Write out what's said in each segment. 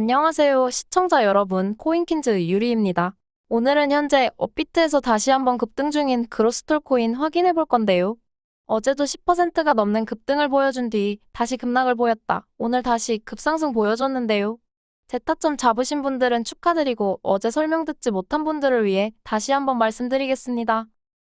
안녕하세요, 시청자 여러분. 코인킨즈 유리입니다. 오늘은 현재 업비트에서 다시 한번 급등 중인 그로스톨 코인 확인해 볼 건데요. 어제도 10%가 넘는 급등을 보여준 뒤 다시 급락을 보였다. 오늘 다시 급상승 보여줬는데요. 제타점 잡으신 분들은 축하드리고 어제 설명 듣지 못한 분들을 위해 다시 한번 말씀드리겠습니다.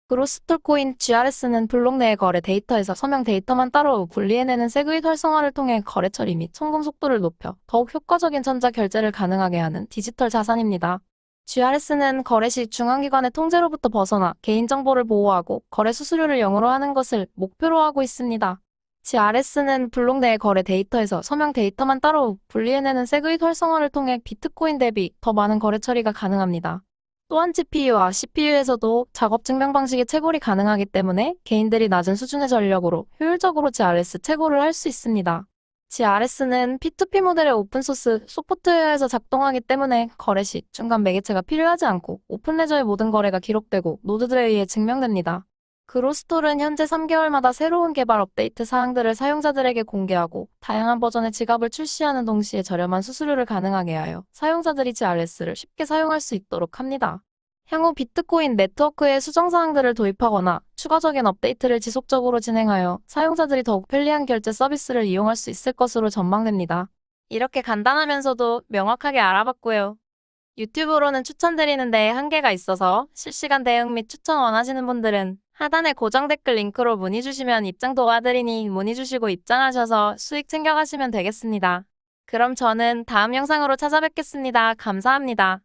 그로스톨 코인 GRS는 블록 내의 거래 데이터에서 서명 데이터만 따로 분리해내는 세그잇 활성화를 통해 거래 처리 및 송금 속도를 높여 더욱 효과적인 전자 결제를 가능하게 하는 디지털 자산입니다. GRS는 거래 시 중앙기관의 통제로부터 벗어나 개인정보를 보호하고 거래 수수료를 0으로 하는 것을 목표로 하고 있습니다. GRS는 블록 내의 거래 데이터에서 서명 데이터만 따로 분리해내는 세그잇 활성화를 통해 비트코인 대비 더 많은 거래 처리가 가능합니다. 또한 GPU와 CPU에서도 작업 증명 방식의 채굴이 가능하기 때문에 개인들이 낮은 수준의 전력으로 효율적으로 GRS 채굴을 할 수 있습니다. GRS는 P2P 모델의 오픈소스 소프트웨어에서 작동하기 때문에 거래 시 중간 매개체가 필요하지 않고 오픈레저의 모든 거래가 기록되고 노드들에 의해 증명됩니다. 그로스톨은 현재 3개월마다 새로운 개발 업데이트 사항들을 사용자들에게 공개하고 다양한 버전의 지갑을 출시하는 동시에 저렴한 수수료를 가능하게 하여 사용자들이 GRS를 쉽게 사용할 수 있도록 합니다. 향후 비트코인 네트워크에 수정 사항들을 도입하거나 추가적인 업데이트를 지속적으로 진행하여 사용자들이 더욱 편리한 결제 서비스를 이용할 수 있을 것으로 전망됩니다. 이렇게 간단하면서도 명확하게 알아봤고요. 유튜브로는 추천드리는데 한계가 있어서 실시간 대응 및 추천 원하시는 분들은 하단의 고정 댓글 링크로 문의 주시면 입장 도와드리니 문의 주시고 입장하셔서 수익 챙겨가시면 되겠습니다. 그럼 저는 다음 영상으로 찾아뵙겠습니다. 감사합니다.